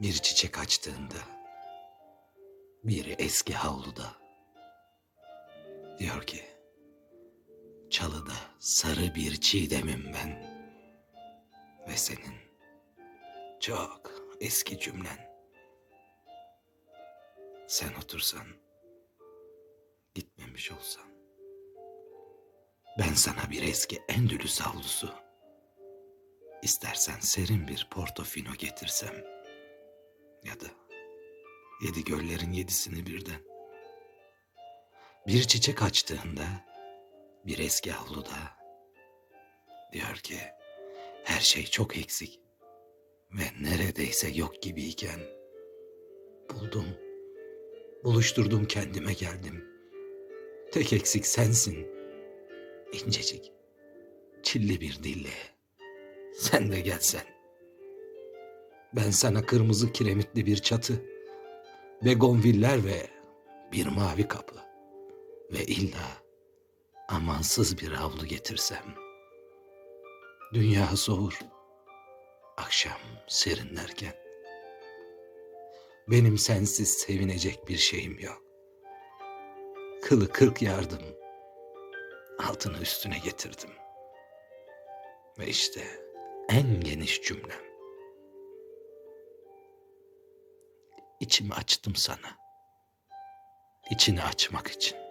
Bir çiçek açtığında, biri eski havluda. Diyor ki, çalıda sarı bir çiğdemim ben. Ve senin çok eski cümlen. Sen otursan, gitmemiş olsan. Ben sana bir eski Endülüs havlusu, istersen serin bir Portofino getirsem ya da yedi göllerin yedisini birden. Bir çiçek açtığında bir eski havluda diyor ki her şey çok eksik ve neredeyse yok gibiyken buldum, buluşturdum kendime geldim. Tek eksik sensin. İncecik, çilli bir dille. Sen de gelsen. Ben sana kırmızı kiremitli bir çatı, begonviller ve bir mavi kapı ve illa amansız bir havlu getirsem. Dünya soğur, akşam serinlerken. Benim sensiz sevinecek bir şeyim yok. Kılı kırk yardım, altını üstüne getirdim. Ve işte en geniş cümlem. İçimi açtım sana. İçini açmak için.